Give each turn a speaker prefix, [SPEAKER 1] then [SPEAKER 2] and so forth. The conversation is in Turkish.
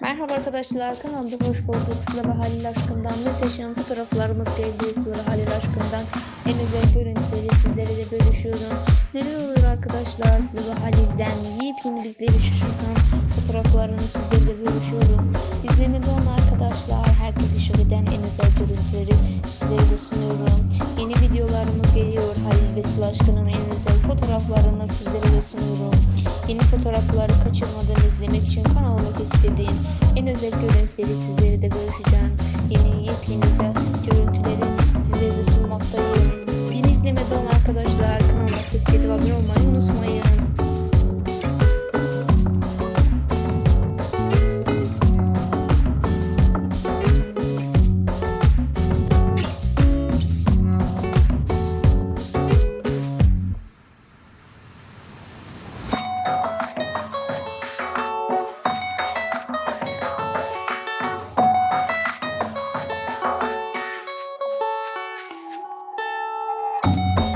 [SPEAKER 1] Merhaba arkadaşlar kanalımda hoş bulduk. Sıla ve Halil Aşkın'dan muhteşem fotoğraflarımız geldi. Sıla ve Halil Aşkın'dan en özel görüntüleri sizlere de bölüşüyorum. Neler olur arkadaşlar Sıla ve Halil'den yepyeni bizleri şaşırtan fotoğraflarını sizlere de bölüşüyorum. İzlemede olan arkadaşlar herkesi şok eden en özel görüntüleri sizlere de sunuyorum. Yeni videolarımız geliyor. Halil ve Sıla Aşkın'ın en özel fotoğraflarını sizlere de sunuyorum. Yeni fotoğrafları kaçırmadan izlemek için kanalıma istediğim en özel görüntüleri sizlere de görüşeceğim. Yeni yepyeni güzel görüntüleri sizlere de sunmaktayım. Beni izlemede olan arkadaşlar kanalıma test edip abone olmayı unutmayın. Bye.